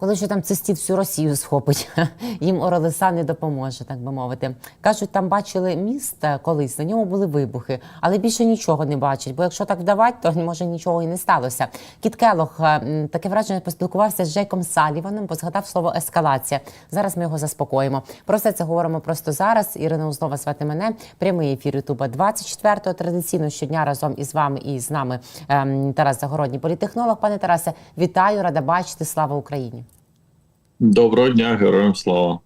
Коли що там цистіт всю Росію схопить, їм Орелиса не допоможе, так би мовити. Кажуть, там бачили міст колись, на ньому були вибухи, але більше нічого не бачать. Бо якщо так вдавати, то може нічого і не сталося. Кіт Келох, е, таке враження поспілкувався з Джейком Саліваном, бо згадав слово ескалація. Зараз ми його заспокоїмо. Про все це говоримо просто зараз. Ірина Узлова звати мене. Прямий ефір Ютуба 24-го. Традиційно щодня разом із вами і з нами ем, Тарас Загородній, політехнолог. Пане Тарасе, вітаю, рада бачити. Слава Україні. Доброго дня, героям слава.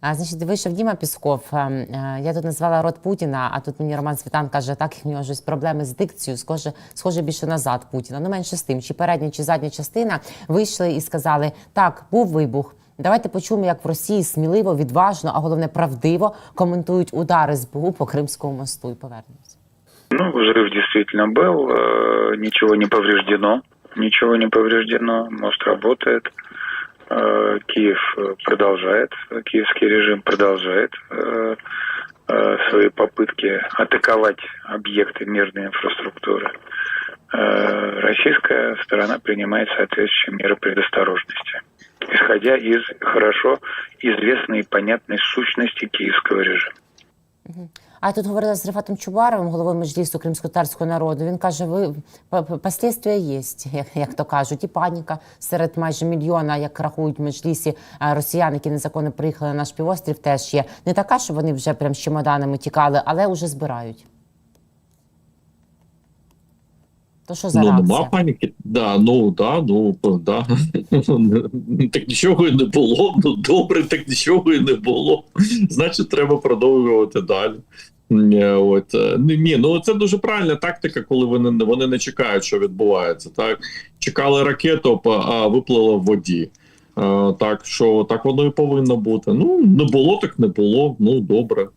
А, значить, вийшов Діма Пісков. Е, е, Я тут назвала рот Путіна, а тут мені Роман Світан каже, так як в нього щось проблеми з дикцією, схоже, схоже більше назад Путіна. Ну менше з тим, чи передня, чи задня частина вийшли і сказали: так, був вибух. Давайте почуємо, як в Росії сміливо, відважно, а головне правдиво коментують удари СБУ по Кримському мосту і повернемось. Ну, взрыв действительно был, э, ничего не повреждено, ничего не повреждено, мост работает, Э, Киев э, продолжает, э, киевский режим продолжает э, э, свои попытки атаковать объекты мирной инфраструктуры. Э, Российская сторона принимает соответствующие меры предосторожности, исходя из хорошо известной и понятной сущности киевского режима. А я тут говорила з Рифатом Чубаровим, головою Меджлісу кримськотарського народу. Він каже: ви послідствия є, як, як то кажуть, і паніка серед майже мільйона, як рахують Меджлісі е, росіян, які незаконно приїхали на наш півострів, теж є. Не така, що вони вже прям з чемоданами тікали, але вже збирають. То що за Ну, реакція? нема паніки. Да, ну да, ну да. так нічого і не було. Ну добре, так нічого і не було. Значить, треба продовжувати далі. Ні, От е, ні, ну це дуже правильна тактика, коли вони вони не чекають, що відбувається. Так чекали ракету, а виплила в воді. Е, так що так воно і повинно бути. Ну не було, так не було. Ну добре.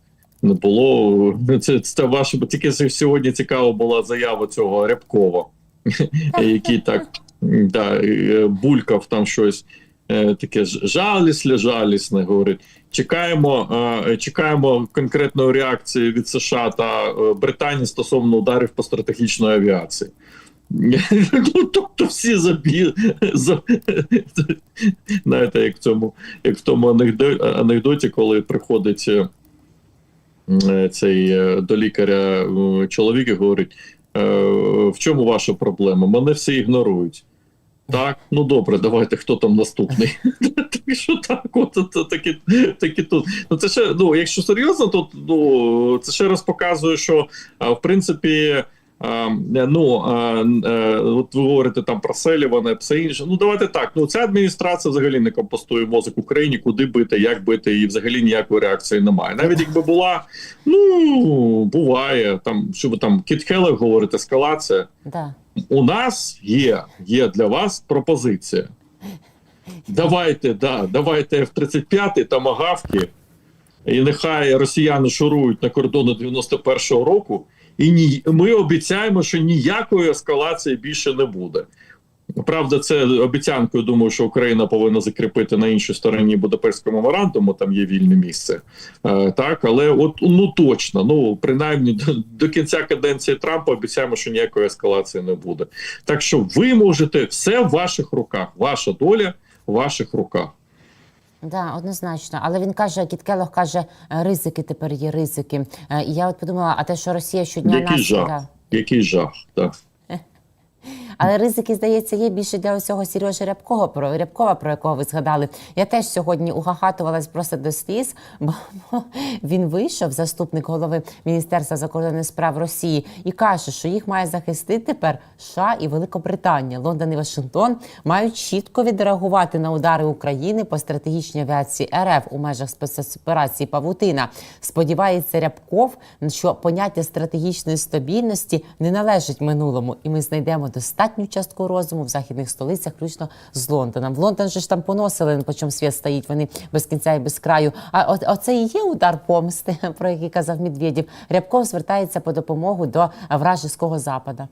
Не було. Це, це ваше, бо тільки сьогодні цікава була заява цього Рябкова, який так да, е, булькав там щось е, таке жалісне, жалісне. Говорить. Чекаємо, е, чекаємо конкретної реакції від США та е, Британії стосовно ударів по стратегічної авіації. Ну, тобто всі забі... знаєте, як в цьому, як в тому анекдоті, коли приходить е, цей до лікаря чоловік і говорить: в чому ваша проблема? Мене всі ігнорують. Так, ну добре, давайте хто там наступний. Так що так, от це такі, такі тут. Ну це ще ну, якщо серйозно, то ну це ще раз показує, що в принципі. А, ну а, е, от ви говорите там про Селівана, все інше. Ну давайте так. Ну ця адміністрація взагалі не компостує мозок Україні, куди бити, як бити, і взагалі ніякої реакції немає. Навіть якби була, ну буває там, що ви там Кіт Хелек говорить, ескалація. Да. У нас є, є для вас пропозиція. Давайте, да, давайте F-35 та магавки, і нехай росіяни шурують на кордони 91-го року, і ні, ми обіцяємо, що ніякої ескалації більше не буде. Правда, це обіцянкою. Думаю, що Україна повинна закріпити на іншій стороні Будапештського меморандуму. Там є вільне місце, е, так але от ну точно, ну принаймні до, до кінця каденції Трампа обіцяємо, що ніякої ескалації не буде. Так що ви можете все в ваших руках, ваша доля в ваших руках. Да, однозначно. Але він каже, Кіт Келох каже, е, ризики тепер є ризики. Е, І я от подумала, а те, що Росія щодня Який нас жах. да. Який жах, так. Але ризики, здається, є більше для усього Сережі Рябкова, про Рябкова, про якого ви згадали. Я теж сьогодні угахатувалась просто до сліз, бо він вийшов, заступник голови Міністерства закордонних справ Росії, і каже, що їх має захистити тепер США і Великобританія. Лондон і Вашингтон мають чітко відреагувати на удари України по стратегічній авіації РФ у межах спецоперації Павутина. Сподівається Рябков, що поняття стратегічної стабільності не належить минулому, і ми знайдемо достатню частку розуму в західних столицях, включно з Лондоном. В Лондон же ж там поносили, по чому світ стоїть. Вони без кінця і без краю. А оце і є удар помсти, про який казав Медведєв. Рябков звертається по допомогу до вражеського запада.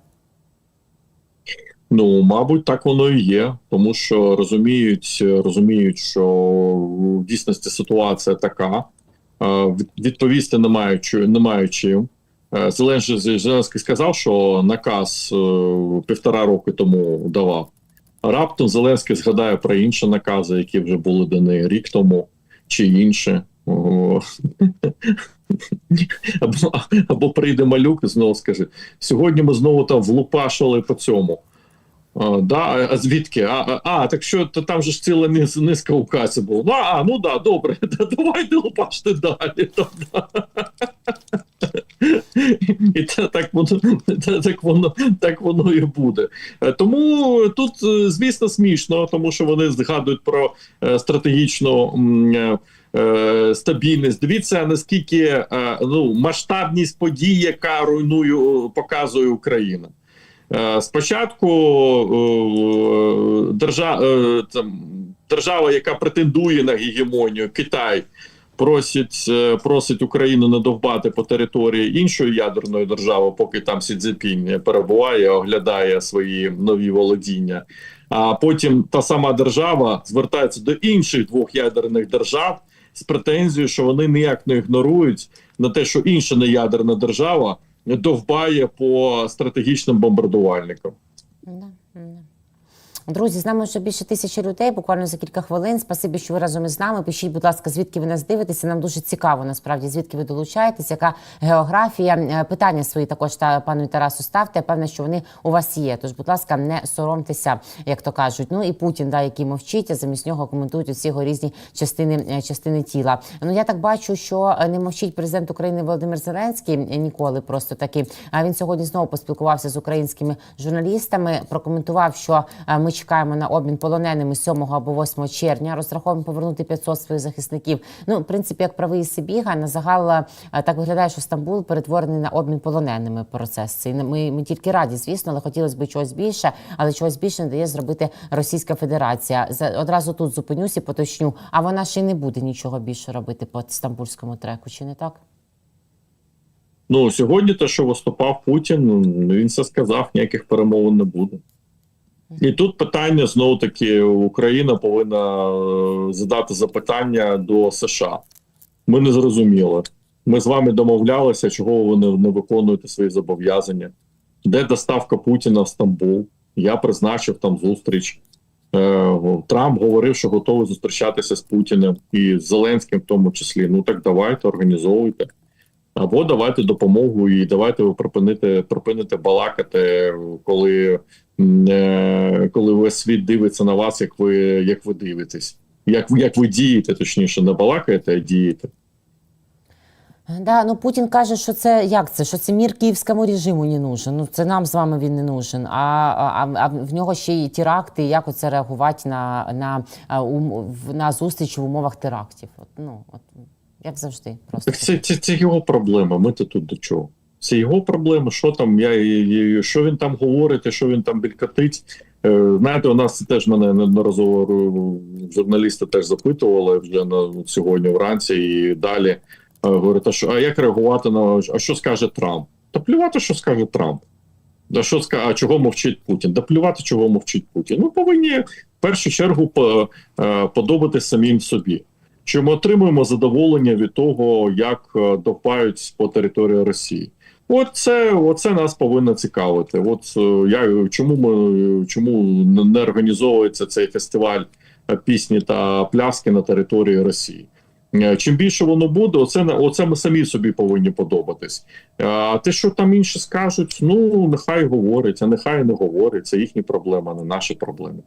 Ну, мабуть, так воно і є, тому що розуміють, розуміють, що в дійсності ситуація така. Е, Відповісти немає чу- немає чим. Е, Зеленський, сказав, що наказ е, півтора роки тому давав. Раптом Зеленський згадає про інші накази, які вже були дані рік тому, чи інше. Або, або прийде малюк і знову скаже: сьогодні ми знову там влупашили по цьому. А, да, а- звідки? А, а, так що то там же ж ціла низ, низка указів було. Ну, а, ну да, добре, да, давайте лупаште далі. І та- так воно, та- так, воно, так воно і буде. Е, Тому тут, е, звісно, смішно, тому що вони згадують про е, стратегічну. е, Стабільність. Дивіться, наскільки е, ну, масштабність подій, яка руйнує, показує Україна. Е, Спочатку е, держа, е, там, держава, яка претендує на гегемонію, Китай, просить, е, просить Україну не довбати по території іншої ядерної держави, поки там Сі Цзіньпінь перебуває, оглядає свої нові володіння. А потім та сама держава звертається до інших двох ядерних держав з претензією, що вони ніяк не ігнорують на те, що інша неядерна держава довбає по стратегічним бомбардувальникам. Друзі, з нами вже більше тисячі людей, буквально за кілька хвилин. Спасибі, що ви разом із нами. Пишіть, будь ласка, звідки ви нас дивитеся. Нам дуже цікаво, насправді, звідки ви долучаєтесь, яка географія. Е, Питання свої також та пану Тарасу ставте. Певне, що вони у вас є. Тож, будь ласка, не соромтеся, як то кажуть. Ну і Путін, да, який мовчить, а замість нього коментують усі його різні частини, е, частини тіла. Ну я так бачу, що е, не мовчить президент України Володимир Зеленський ніколи просто таки. А він сьогодні знову поспілкувався з українськими журналістами. Прокоментував, що ми чекаємо на обмін полоненими 7 або 8 червня. Розраховуємо повернути 500 своїх захисників. Ну, в принципі, як правий Сибіга, на загал е, так виглядає, що Стамбул перетворений на обмін полоненими процес. Цей ми, ми тільки раді, звісно, але хотілося б чогось більше, але чогось більше не дає зробити Російська Федерація. Одразу тут зупинюсь і поточню. А вона ще й не буде нічого більше робити по стамбульському треку, чи не так? Ну сьогодні те, що виступав Путін, ну, він все сказав, ніяких перемовин не буде. І тут питання знову таки: Україна повинна е, задати запитання до США. Ми не зрозуміли. Ми з вами домовлялися, чого ви не, не виконуєте свої зобов'язання. Де доставка Путіна в Стамбул? Я призначив там зустріч. Е, Трамп говорив, що готовий зустрічатися з Путіним і з Зеленським, в тому числі. Ну так давайте організовуйте. Або давайте допомогу і давайте ви припините припините балакати, коли, коли весь світ дивиться на вас, як ви як ви дивитесь, як, як ви дієте, точніше, не балакаєте, а дієте. Да, ну Путін каже, що це як це? Що це мір київському режиму не нужен. Ну це нам з вами він не нужен. А, а, а в нього ще й теракти. Як оце реагувати на, на, в- на зустріч в умовах терактів? От, ну от як завжди, просто це, це, це його проблема. Ми то тут до чого? Це його проблема. Що там я що він там говорить, що він там бількатить. Е, Знаєте, у нас теж мене неодноразово журналісти теж запитували вже на сьогодні вранці і далі. Е, Говорять, а що а як реагувати на а що скаже Трамп? Та плювати, що скаже Трамп. Да що а чого мовчить Путін? Да плювати, чого мовчить Путін. Ну повинні в першу чергу по, е, подобатись самим собі. Чи ми отримуємо задоволення від того, як допають по території Росії? От це, оце нас повинно цікавити. От е, я чому ми чому не організовується цей фестиваль е, пісні та пляски на території Росії? Е, Чим більше воно буде, оце оце ми самі собі повинні подобатись. А те, що там інші скажуть, ну нехай говорять, а нехай не говорять. Це їхні проблеми, а не наші проблеми.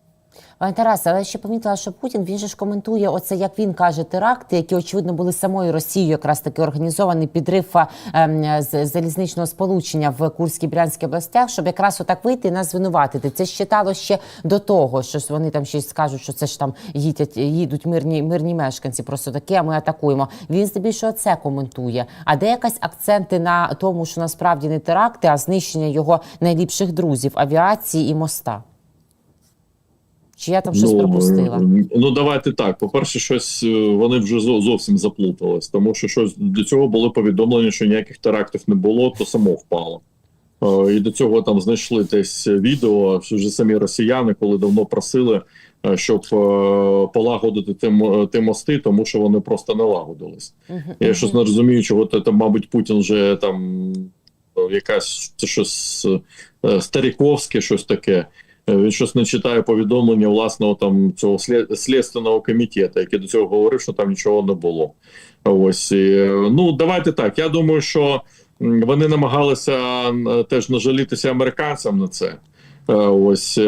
Пане Тарасе, але ще помітила, що Путін він же ж коментує оце, як він каже, теракти, які очевидно були самою Росією, якраз таки організований підрив ем, з залізничного сполучення в Курській Брянській областях, щоб якраз отак вийти і нас звинуватити. Це ж читало ще до того, що вони там щось скажуть, що це ж там їдять, їдуть мирні мирні мешканці. Просто таке, а ми атакуємо. Він здебільшого це коментує. А де якась акценти на тому, що насправді не теракти, а знищення його найліпших друзів авіації і моста. Чи я там щось пропустила? е, Ну давайте так. По-перше, щось е, вони вже зовсім заплутались, тому що щось до цього було повідомлення, що ніяких терактів не було, то само впало. Е, І до цього там знайшли десь відео, що вже самі росіяни, коли давно просили, е, щоб полагодити ті, мости, тому що вони просто не лагодились. Я щось не розумію, чого це там, мабуть, Путін вже там якась це щось старіковське, щось таке. Е, Він щось не читає повідомлення власного там цього слід- слідственного комітету, який до цього говорив, що там нічого не було. Ось е, ну давайте так. Я думаю, що вони намагалися теж нажалітися американцям на це. Е, Ось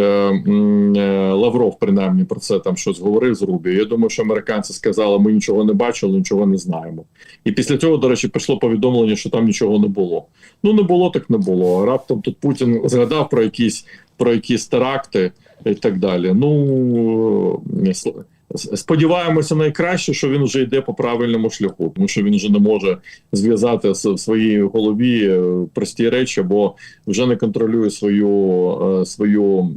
Лавров, принаймні, про це там щось говорив з Рубі. Я думаю, що американці сказали, ми нічого не бачили, нічого не знаємо. І після цього, до речі, пішло повідомлення, що там нічого не було. Ну не було, так не було. Раптом тут Путін згадав про якісь про якісь теракти і так далі. Ну е, сподіваємося найкраще, що він вже йде по правильному шляху, тому що він вже не може зв'язати в своїй голові е, прості речі, бо вже не контролює свою, е, свою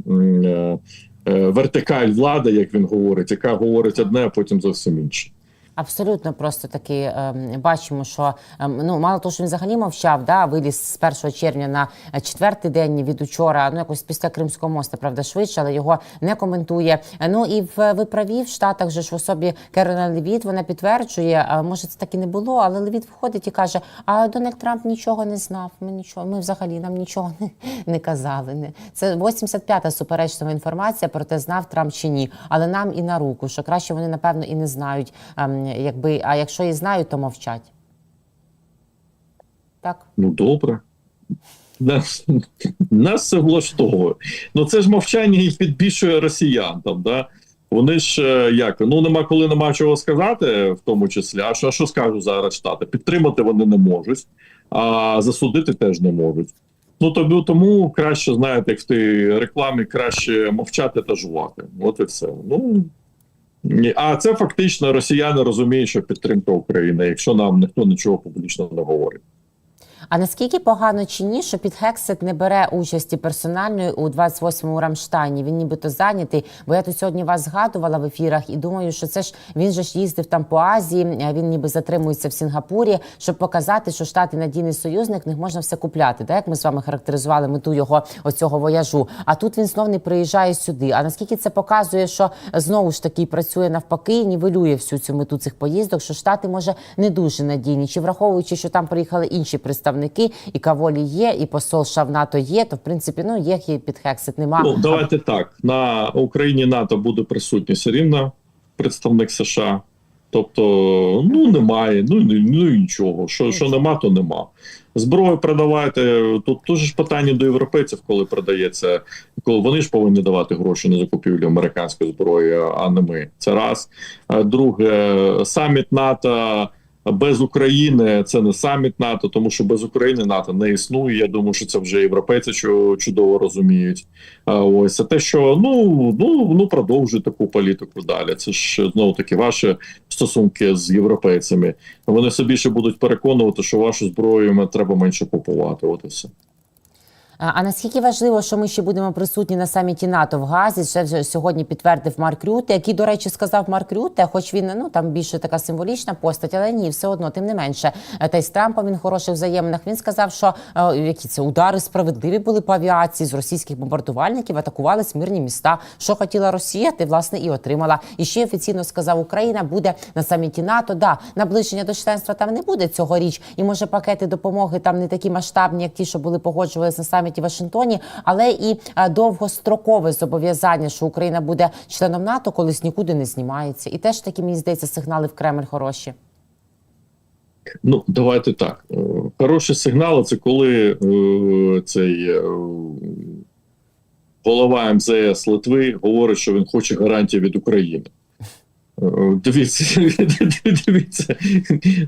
вертикаль влади, як він говорить, яка говорить одне, а потім зовсім інше. Абсолютно просто таки ем, бачимо, що ем, ну мало того, що він взагалі мовчав, да, виліз з 1 червня на е, четвертий день від учора, ну якось після Кримського мосту, правда, швидше, але його не коментує. Е, Ну і в ви праві в Штатах же ж в особі Керена Левіт вона підтверджує, а може це так і не було, але Левіт виходить і каже: А Дональд Трамп нічого не знав. Ми нічого, ми взагалі нам нічого не, не казали. Не це 85-та суперечлива інформація про те, знав Трамп чи ні. Але нам і на руку, що краще вони напевно і не знають. Якби, а якщо і знають, то мовчать. Так. Ну добре. Нас, нас це влаштовує. Ну це ж мовчання і підбільшує росіян там, да? Вони ж е, як ну нема коли нема чого сказати, в тому числі. А що, а що скажуть зараз штати? Підтримати вони не можуть, а засудити теж не можуть. Ну тобі тому краще, знаєте, як в тій рекламі краще мовчати та жувати. От і все. Ну. А це фактично росіяни розуміють, що підтримка України, якщо нам ніхто нічого публічно не говорить. А наскільки погано чи ні, що Підхексет не бере участі персональної у 28-му Рамштайні? Він нібито зайнятий. Бо я тут сьогодні вас згадувала в ефірах і думаю, що це ж він же ж їздив там по Азії. Він ніби затримується в Сінгапурі, щоб показати, що штати надійний союзник, них можна все купляти. Так як ми з вами характеризували мету його оцього вояжу. А тут він знов не приїжджає сюди. А наскільки це показує, що знову ж таки працює навпаки, і нівелює всю цю мету цих поїздок, що штати може не дуже надійні, чи враховуючи, що там приїхали інші представники, і Каволі є, і посол США в НАТО є, то в принципі ну є є під Хексит, нема. Ну, давайте так. На Україні НАТО буде присутній все рівно представник США. Тобто, ну немає, ну, ні- ну нічого. Що, що нема, то нема. Зброю продавайте. Тут дуже ж питання до європейців, коли продається, коли вони ж повинні давати гроші на закупівлю американської зброї, а не ми. Це раз. Друге, саміт НАТО. Без України це не саміт НАТО, тому що без України НАТО не існує. Я думаю, що це вже європейці чу- чудово розуміють. Ось а те, що ну ну ну продовжують таку політику далі. Це ж знову таки ваші стосунки з європейцями. Вони собі ще будуть переконувати, що вашу зброю треба менше купувати. От і все. А наскільки важливо, що ми ще будемо присутні на саміті НАТО в Газі? Ще сьогодні підтвердив Марк Рюте, який, до речі, сказав Марк Рюте, хоч він ну там більше така символічна постать, але ні, все одно, тим не менше. Е, Та й з Трампом він в хороших взаєминах. Він сказав, що е, які це удари справедливі були по авіації з російських бомбардувальників, атакували мирні міста. Що хотіла Росія, ти власне і отримала. І ще офіційно сказав, Україна буде на саміті НАТО. Да, наближення до членства там не буде цьогоріч, і може пакети допомоги там не такі масштабні, як ті, що були погоджувалися на саміті в Вашингтоні, але і е, довгострокове зобов'язання, що Україна буде членом НАТО, колись нікуди не знімається. І теж такі мені здається сигнали в Кремль хороші. Ну давайте так. Е, Хороші сигнали це коли е, цей голова МЗС Литви говорить, що він хоче гарантії від України. Е, Дивіться, дивіться.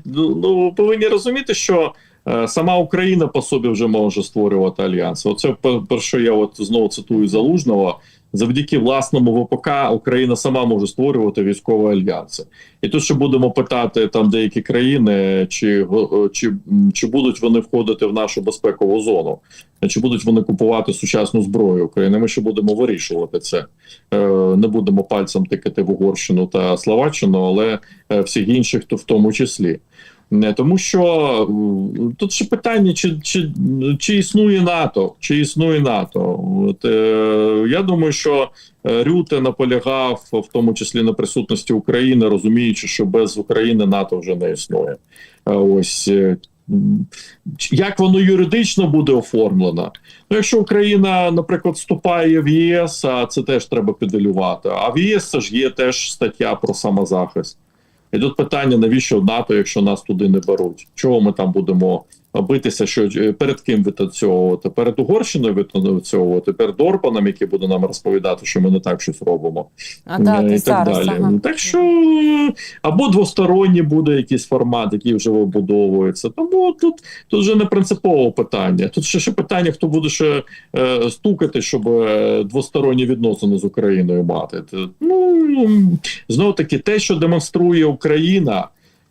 Ну, ну повинні розуміти, що сама Україна по собі вже може створювати альянси. Оце пер- про що я от знову цитую Залужного. Завдяки власному ВПК Україна сама може створювати військові альянси. І тут ще будемо питати там деякі країни, чи, го- чи, чи будуть вони входити в нашу безпекову зону, чи будуть вони купувати сучасну зброю України. Ми ще будемо вирішувати це. Е, Не будемо пальцем тикати в Угорщину та Словаччину, але е, всіх інших, то в тому числі. Не, тому що тут ще питання, чи, чи, чи існує НАТО, чи існує НАТО. От, е, я думаю, що е, Рюте наполягав в тому числі на присутності України, розуміючи, що без України НАТО вже не існує. Ось е, як воно юридично буде оформлено. Ну, якщо Україна, наприклад, вступає в ЄС, а це теж треба піделювати. А в єС це ж є теж стаття про самозахист. І тут питання: навіщо НАТО, якщо нас туди не беруть? Чого ми там будемо битися? Що е, перед ким відтанцьовувати? Перед Угорщиною відтанцьовувати, перед Орбаном, який буде нам розповідати, що ми не так щось робимо. А так, Е, і і так зараз, далі. ага. Так що або двосторонній буде якийсь формат, який вже вибудовується. Тому тут, тут вже не принципове питання. Тут ще, ще питання, хто буде ще е, стукати, щоб е, двосторонні відносини з Україною мати. Ну знову таки, те, що демонструє Україна.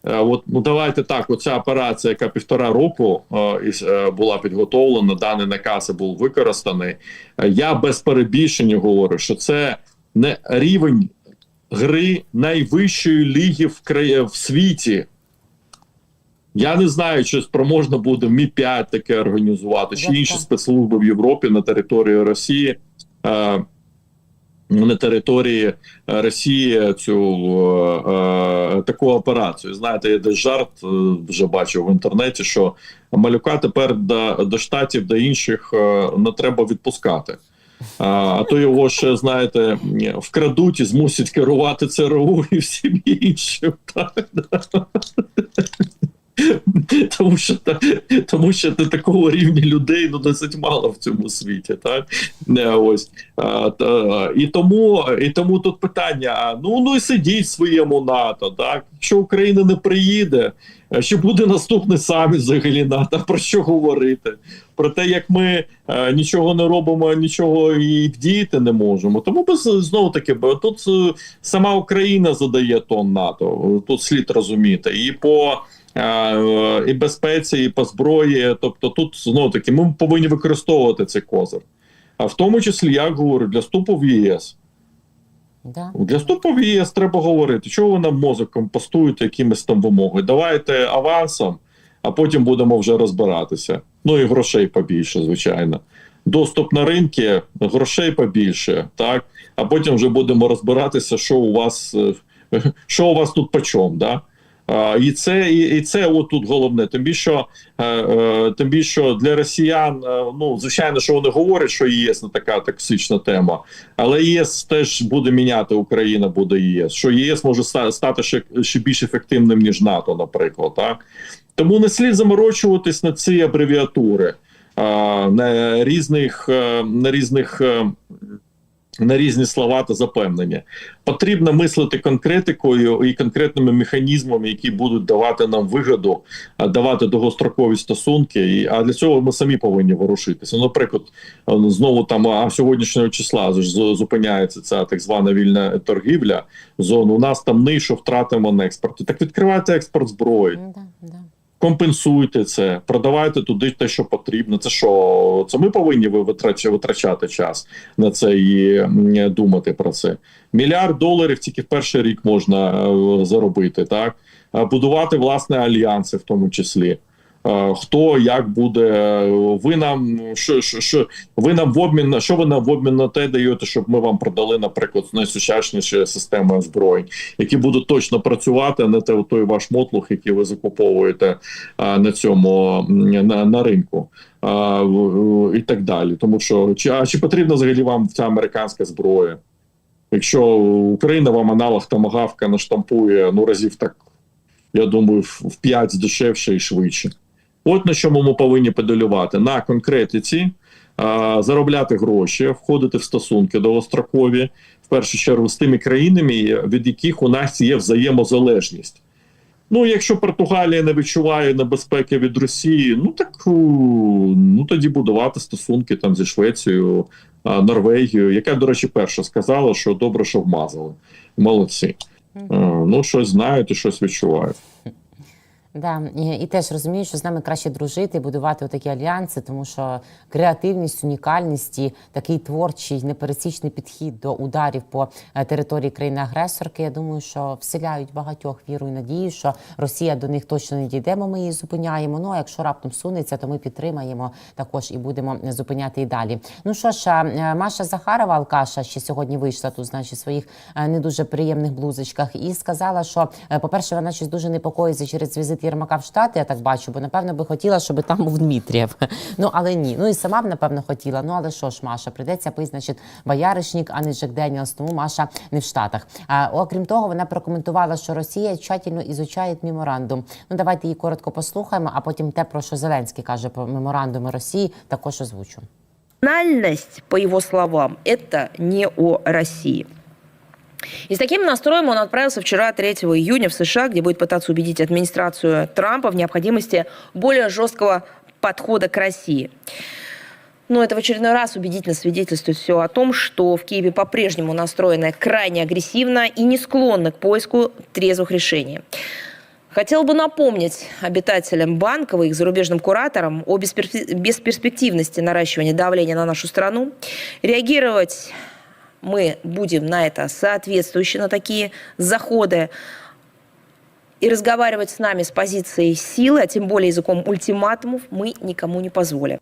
Е, От ну давайте так. Оця операція, яка півтора року е, е, була підготовлена, даний наказ був використаний. Е, я без перебільшення говорю, що це не рівень гри найвищої ліги в краї в світі. Я не знаю, чи спроможно буде Мі 5 таке організувати, чи інші спецслужби в Європі на території Росії. Е, на території е, Росії цю е, е, таку операцію. Знаєте, я десь жарт е, вже бачив в інтернеті, що малюка тепер до, до штатів, до інших не треба відпускати. А то його ще, знаєте, вкрадуть і змусять керувати ЦРУ і всім іншим. Так? Тому що тому що ти такого рівня людей ну досить мало в цьому світі, так не ось а, та, і тому і тому тут питання: ну ну і сидіть в своєму НАТО, так якщо Україна не приїде, що буде наступний саміт взагалі НАТО? Про що говорити? Про те, як ми е, нічого не робимо, нічого і вдіяти не можемо. Тому без знову таки, бо тут е, сама Україна задає тон НАТО. Тут слід розуміти і по. Е, І безпеці, і по зброї. Тобто, тут знову таки ми повинні використовувати цей козир. А в тому числі, як говорю, для вступу в ЄС. Да. Для вступу в ЄС треба говорити, чого ви нам мозок компостуєте якимись там вимогами. Давайте авансом, а потім будемо вже розбиратися. Ну і грошей побільше, звичайно. Доступ на ринки, грошей побільше, так? А потім вже будемо розбиратися, що у вас, е, що у вас тут по чому, да? І це і, і це от тут головне. Тим більше, е, е, тим більше для росіян, е, ну звичайно, що вони говорять, що ЄС не така токсична тема, але ЄС теж буде міняти Україна, буде ЄС. Що ЄС може стати ще, ще більш ефективним ніж НАТО, наприклад. Так тому не слід заморочуватись на ці абревіатури на різних на різних. На різні слова та запевнення потрібно мислити конкретикою і конкретними механізмами, які будуть давати нам вигоду, давати довгострокові стосунки. А для цього ми самі повинні ворушитися. Ну, Наприклад, е, знову там а сьогоднішнього числа зупиняється ця так звана вільна торгівля. Зону у нас там нишу втратимо на експорті. Так відкривайте експорт зброї да. Компенсуйте це, продавайте туди те, що потрібно. Це що? Це ми повинні ви- витрач- витрачати час на це і думати про це. Мільярд доларів тільки в перший рік можна е, заробити, так Е, будувати власне альянси, в тому числі. Е, Хто як буде, е, ви нам що, що, що ви нам в обмін на що ви нам в обмін на те даєте, щоб ми вам продали, наприклад, найсучасніші системи озброєнь, які будуть точно працювати, а не те той ваш мотлух, який ви закуповуєте а, на цьому на, на ринку. А, і так далі, тому що чи а чи потрібна взагалі вам ця американська зброя? Якщо Україна вам аналог томагавка наштампує ну разів так, я думаю, в 5 дешевше і швидше. От на чому ми повинні педалювати на конкретиці, а, заробляти гроші, входити в стосунки довгострокові, в першу чергу з тими країнами, від яких у нас є взаємозалежність. Ну, якщо Португалія не відчуває небезпеки від Росії, ну так ну тоді будувати стосунки там зі Швецією, Норвегією, яка, до речі, перша сказала, що добре, що вмазали. Молодці. Ну, щось знають і щось відчувають. Да, і, і теж розумію, що з нами краще дружити, будувати такі альянси, тому що креативність, унікальність і такий творчий непересічний підхід до ударів по е, території країни-агресорки. Я думаю, що вселяють багатьох віру і надію, що Росія до них точно не дійде, бо ми її зупиняємо. Ну а якщо раптом сунеться, то ми підтримаємо також і будемо зупиняти і далі. Ну що ж, е, Маша Захарова Алкаша ще сьогодні вийшла тут, значить, своїх е, не дуже приємних блузочках, і сказала, що, е, по-перше, вона щось дуже непокоїться через візит Єрмака в Штати, я так бачу, бо напевно би хотіла, щоб там був Дмитрієв. Ну але ні. Ну і сама б напевно хотіла. Ну але що ж, Маша, прийдеться пити, значить, Бояришнік, а не Джек Деніелс, тому Маша не в Штатах. А окрім того, вона прокоментувала, що Росія тщательно ізучає меморандум. Ну давайте її коротко послухаємо, а потім те, про що Зеленський каже про меморандуми Росії, також озвучу. Национальность, по его словам, это не о России. И с таким настроем он отправился вчера, 3 июня, в США, где будет пытаться убедить администрацию Трампа в необходимости более жесткого подхода к России. Но это в очередной раз убедительно свидетельствует все о том, что в Киеве по-прежнему настроены крайне агрессивно и не склонны к поиску трезвых решений. Хотел бы напомнить обитателям Банкова и их зарубежным кураторам о бесперспе- бесперспективности наращивания давления на нашу страну. Реагировать мы будем на это соответствующе, на такие заходы. И разговаривать с нами с позиции силы, а тем более языком ультиматумов, мы никому не позволим.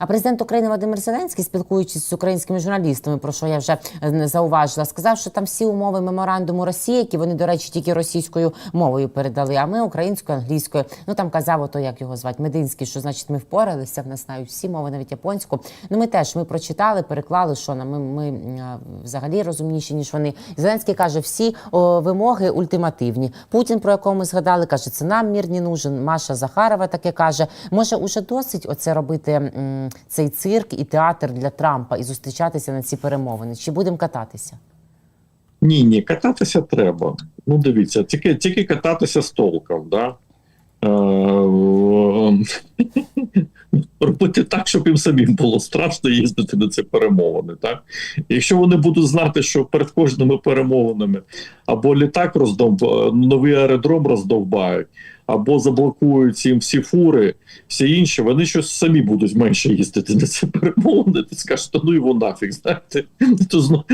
А президент України Володимир Зеленський, спілкуючись з українськими журналістами, про що я вже е, зауважила, сказав, що там всі умови меморандуму Росії, які вони, до речі, тільки російською мовою передали. А ми українською, англійською. Ну там казав, ото як його звати, Мединський, що значить ми впоралися. В нас знають всі мови, навіть японську. Ну ми теж ми прочитали, переклали, що нам ми, ми взагалі розумніші ніж вони. Зеленський каже, всі о, вимоги ультимативні. Путін, про якого ми згадали, каже, це нам мір не нужен. Маша Захарова таке каже. Може, уже досить оце робити цей цирк і театр для Трампа і зустрічатися на ці перемовини? Чи будемо кататися? Ні, ні, кататися треба. Ну, дивіться, тільки, тільки кататися з толком, да? Е, робити так, щоб їм самим було страшно їздити на ці перемовини. Так? Якщо вони будуть знати, що перед кожними перемовинами або літак роздовб... новий аеродром роздовбають, або заблокують їм всі фури, всі інші, вони щось самі будуть менше їздити на ці перемовини. Ти скажеш, то ну його нафіг, знаєте, то знов,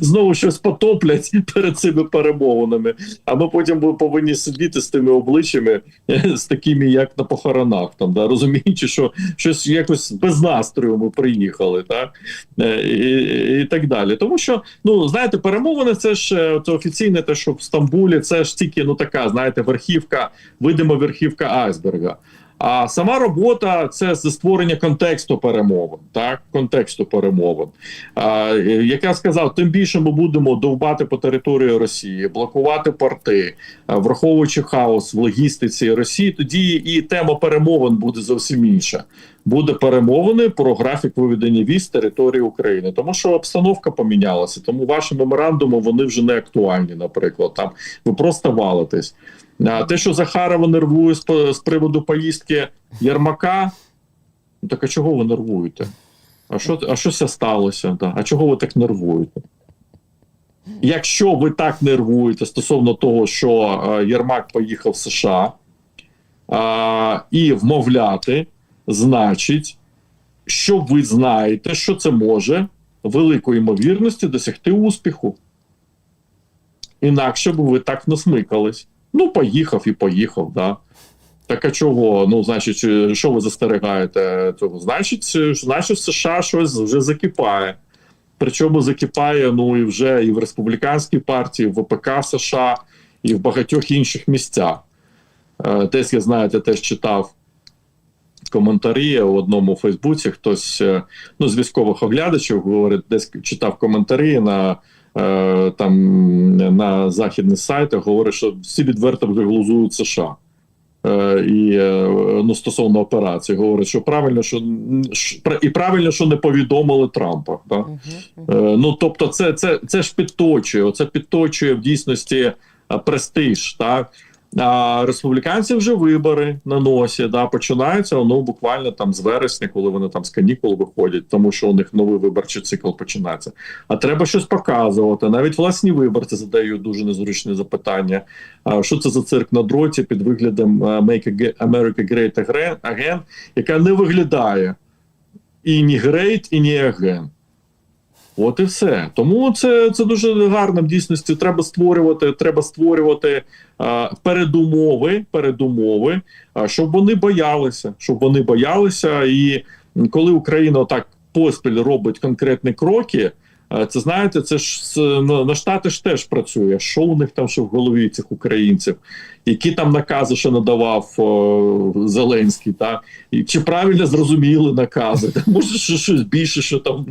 знову щось потоплять перед цими перемовинами. А ми потім повинні сидіти з тими обличчями, е, з такими, як на похоронах, там, да, розуміючи, що щось якось без настрою ми приїхали, так? Е, І, і так далі. Тому що, ну, знаєте, перемовини це ж е, це офіційне, те, що в Стамбулі, це ж тільки ну така, знаєте, верхівка, видима верхівка айсберга. А сама робота це створення контексту перемовин, так контексту перемовин. А, е, як я сказав, тим більше ми будемо довбати по території Росії, блокувати порти, враховуючи хаос в логістиці Росії, тоді і тема перемовин буде зовсім інша. Буде перемовини про графік виведення віз з території України, тому що обстановка помінялася. Тому ваші меморандуми вони вже не актуальні. Наприклад, там ви просто валитесь. А те, що Захарова нервує з, приводу поїздки Єрмака, ну так а чого ви нервуєте? А що, а що це сталося? Да? А чого ви так нервуєте? Якщо ви так нервуєте стосовно того, що е, Єрмак поїхав в США е, і вмовляти, значить, що ви знаєте, що це може великої ймовірності досягти успіху. Інакше б ви так не смикались. Ну, поїхав і поїхав, да. Так а чого? Ну, значить, е, що ви застерігаєте цього? Значить, е, значить, США щось вже закипає. Причому закипає ну і вже і в республіканській партії, і в ВПК США, і в багатьох інших місцях. Е, Десь я знаєте, теж читав коментарі у одному Фейсбуці. Хтось ну, з військових оглядачів говорить, десь читав коментарі на там на західних сайтах, говорить, що всі відверто вже глузують США. Е, І е, ну, стосовно операції, говорить, що правильно, що і правильно, що не повідомили Трампа. Да? uh-huh. Ну тобто, це, це, це ж підточує. Це підточує в дійсності престиж. Так а республіканці вже вибори на носі. Да, починаються ну буквально там з вересня, коли вони там з канікул виходять, тому що у них новий виборчий цикл починається. А треба щось показувати. Навіть власні виборці задають дуже незручні запитання. А що це за цирк на дроті під виглядом а, Make America Great Again, яка не виглядає і ні great, і ні again. От і все. Тому це, це дуже гарно. В дійсності треба створювати, треба створювати а, передумови, передумови, а, щоб вони боялися, щоб вони боялися. І коли Україна так поспіль робить конкретні кроки, Це знаєте, це ж на, штати ж теж працює. Що у них там ще в голові цих українців? Які там накази ще надавав о, Зеленський? Та? І чи правильно зрозуміли накази? Та, може, ще щось більше, що там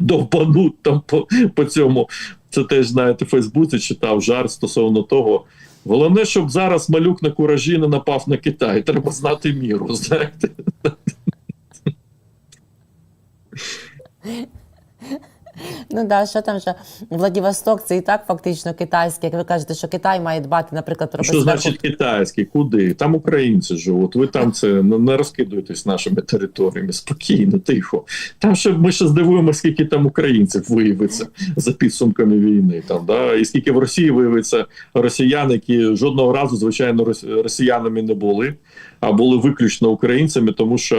довбануть там по, по цьому. Це теж знаєте, Фейсбуці читав жарт стосовно того. Головне, щоб зараз малюк на куражі не напав на Китай. Треба знати міру. Знаєте, Ну да, що там ще Владивосток, це і так фактично китайський. Як ви кажете, що Китай має дбати, наприклад, про що значить китайський? Куди? Там українці живуть. Ви там це не, не розкидуєтесь нашими територіями. Спокійно, тихо. Там ще ми ще здивуємо, скільки там українців виявиться за підсумками війни. Там да і скільки в Росії виявиться росіян, які жодного разу, звичайно, росіянами не були, були виключно українцями, тому що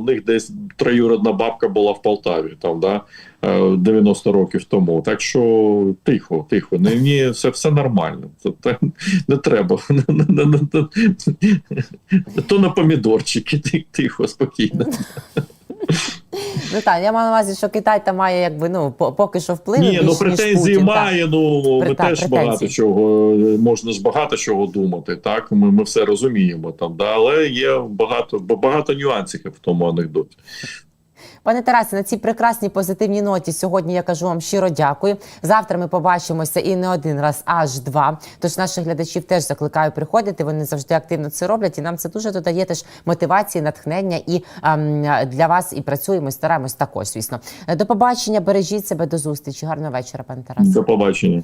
у них десь троюродна бабка була в Полтаві. Там да. е, 90 років тому. Так що тихо, тихо. Не, ні, все, все нормально. Тобто не треба. То на помідорчики, тихо, спокійно. Ну так, я маю на увазі, що Китай там має якби ну по- поки що вплив. Ні, більш, ну претензії Путін, має. має. Ну ми При- теж претензії. багато чого можна ж багато чого думати. Так, ми, ми все розуміємо там, да, але є багато багато нюансів в тому анекдоті. Пане Тарасе, на цій прекрасній позитивній ноті сьогодні я кажу вам щиро дякую. Завтра ми побачимося і не один раз, аж два. Тож наших глядачів теж закликаю приходити. Вони завжди активно це роблять, і нам це дуже додає теж мотивації, натхнення і ем, для вас. І працюємо, і стараємось також. Звісно, до побачення. Бережіть себе до зустрічі. Гарного вечора, пане Тарасе. До побачення.